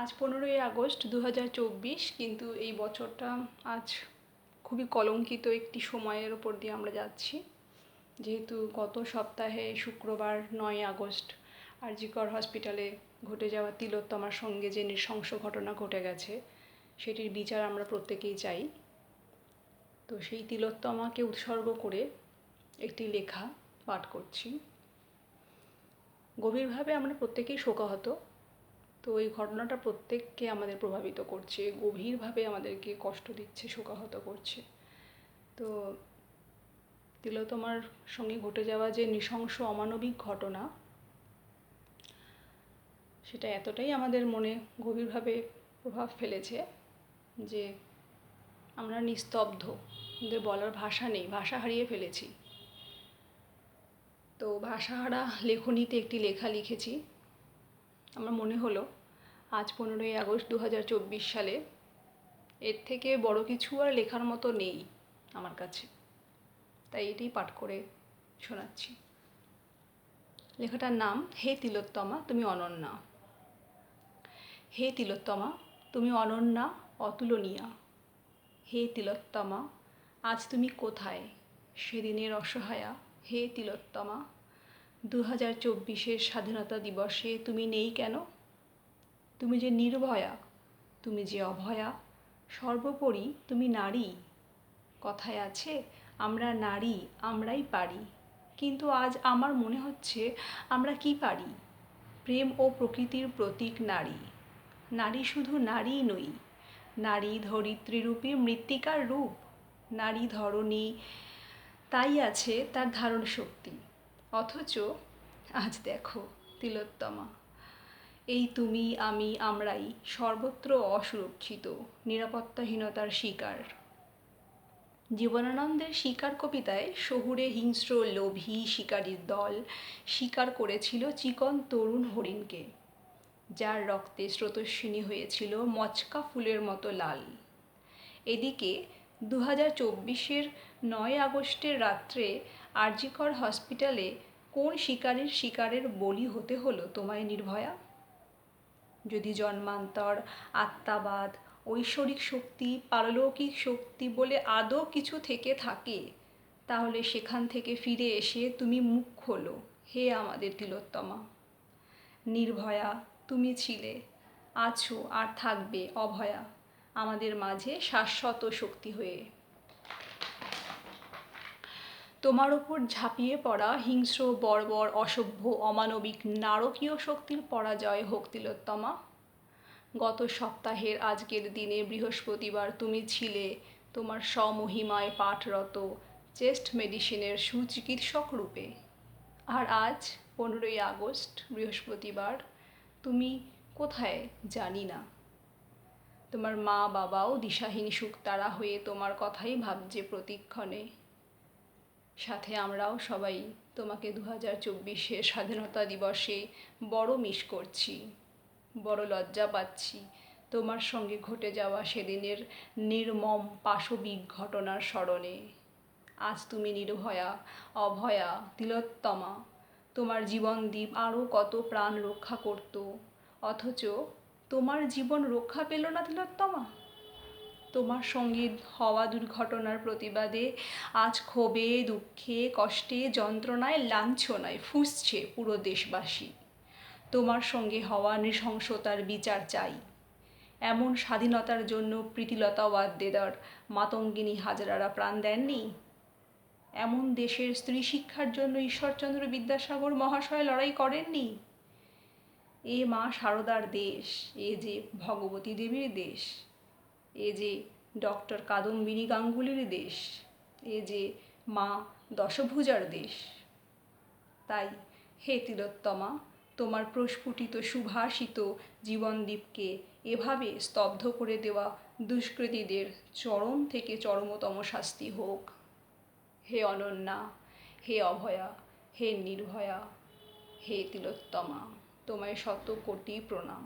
আজ পনেরোই আগস্ট দু হাজার চব্বিশ, কিন্তু এই বছরটা আজ খুবই কলঙ্কিত একটি সময়ের ওপর দিয়ে আমরা যাচ্ছি। যেহেতু গত সপ্তাহে শুক্রবার নয় আগস্ট আরজিকর হসপিটালে ঘটে যাওয়া তিলোত্তমার সঙ্গে যে নৃশংস ঘটনা ঘটে গেছে, সেটির বিচার আমরা প্রত্যেকেই চাই। তো সেই তিলোত্তমাকে উৎসর্গ করে একটি লেখা পাঠ করছি। গভীরভাবে আমরা প্রত্যেকেই শোকাহত। তো এই ঘটনাটা প্রত্যেককে আমাদের প্রভাবিত করছে, গভীরভাবে আমাদেরকে কষ্ট দিচ্ছে, শোকাহত করছে। তো তিলোত্তমার সঙ্গে ঘটে যাওয়া যে নৃশংস, অমানবিক ঘটনা, সেটা এতটাই আমাদের মনে গভীরভাবে প্রভাব ফেলেছে যে আমরা নিস্তব্ধ, আমাদের বলার ভাষা নেই, ভাষা হারিয়ে ফেলেছি। তো ভাষাহারা লেখনীতে একটি লেখা লিখেছি। আমার মনে হলো আজ পনেরোই আগস্ট দু হাজার চব্বিশ সালে। এর থেকে বড় কিছু আর লেখার মতো নেই আমার কাছে। তাই এটি পাঠ করে শোনাচ্ছি। লেখাটার নাম, হে তিলোত্তমা, তুমি অনন্যা। হে তিলোত্তমা, তুমি অনন্যা, অতুলনীয়া। হে তিলোত্তমা, আজ তুমি কোথায়? সেদিনের অসহায়া। হে তিলোত্তমা দু হাজার চব্বিশের স্বাধীনতা দিবসে তুমি নেই কেন? তুমি যে নির্ভয়া, তুমি যে অভয়া, সর্বোপরি তুমি নারী। কথায় আছে, আমরা নারী, আমরাই পারি। কিন্তু আজ আমার মনে হচ্ছে, আমরা কি পারি? প্রেম ও প্রকৃতির প্রতীক নারী। নারী শুধু নারীই নই, নারী ধরিত্রীরূপী মৃত্তিকার রূপ। নারী ধরণী, তাই আছে তার ধারণ শক্তি অথচ আজ দেখো, তিলোত্তমা। এই তুমি, আমি, আমরাই সর্বত্র অসুরক্ষিত, নিরাপত্তাহীনতার শিকার। জীবনানন্দের শিকার কবিতায় শহুরে হিংস্র লোভী শিকারীর দল শিকার করেছিল চিকন তরুণ হরিণকে, যার রক্তে স্রোতস্বিনী হয়েছিল মচকা ফুলের মতো লাল। এদিকে দু হাজার চব্বিশের নয় আগস্টের রাত্রে আরজিকর হসপিটালে কোন শিকারের শিকারের বলি হতে হলো তোমায় নির্ভয়া? যদি জন্মান্তর, আত্মাবাদ, ঐশ্বরিক শক্তি, পারলৌকিক শক্তি বলে আদৌ কিছু থেকে থাকে, তাহলে সেখান থেকে ফিরে এসে তুমি মুখ খোলো। হে আমাদের তিলোত্তমা! নির্ভয়া, তুমি ছিলে, আছো আর থাকবে অভয়া, আমাদের মাঝে শাশ্বত শক্তি হয়ে। তোমার ওপর ঝাঁপিয়ে পড়া হিংস্র, বর্বর, অসভ্য, অমানবিক, নারকীয় শক্তির পরাজয় হোক তিলোত্তমা। গত সপ্তাহের আজকের দিনে বৃহস্পতিবার তুমি ছিলে তোমার স্বমহিমায় পাঠরত চেস্ট মেডিসিনের সুচিকিৎসক রূপে। আর আজ, পনেরোই আগস্ট, বৃহস্পতিবার, তুমি কোথায় জানি না। তোমার মা বাবাও দিশাহীন সুখ তারা হয়ে তোমার কথাই ভাবছে প্রতিক্ষণে। সাথে আমরাও সবাই তোমাকে দু হাজার চব্বিশে স্বাধীনতা দিবসে বড় মিস করছি, বড় লজ্জা পাচ্ছি। তোমার সঙ্গে ঘটে যাওয়া সেদিনের নির্মম পাশবিক ঘটনার স্মরণে। আজ তুমি নির্ভয়া, অভয়া, তিলোত্তমা, তোমার জীবনদ্বীপ আরও কত প্রাণ রক্ষা করত, অথচ তোমার জীবন রক্ষা পেল না তিলোত্তমা? তোমার সঙ্গে হওয়া দুর্ঘটনার প্রতিবাদে আজ ক্ষোভে, দুঃখে, কষ্টে, যন্ত্রণায়, লাঞ্ছনায় ফুসছে পুরো দেশবাসী। তোমার সঙ্গে হওয়া নৃশংসতার বিচার চাই। এমন স্বাধীনতার জন্য প্রীতিলতা ওয়াদ্দেদার মাতঙ্গিনী হাজারারা প্রাণ দেননি? এমন দেশের স্ত্রী শিক্ষার জন্য ঈশ্বরচন্দ্র বিদ্যাসাগর মহাশয় লড়াই করেননি? এ মা সারদার দেশ, এ যে ভগবতী দেবীর দেশ। এ যে ডক্টর কাদম্বিনী গাঙ্গুলির দেশ, এ যে মা দশভুজার দেশ। তাই হে তিলোত্তমা, তোমার প্রস্ফুটিত, সুভাষিত জীবনদীপকে এভাবে স্তব্ধ করে দেওয়া দুষ্কৃতীদের চরম থেকে চরমতম শাস্তি হোক। হে অনন্যা, হে অভয়া, হে নির্ভয়া, হে তিলোত্তমা, তোমায় শত কোটি প্রণাম।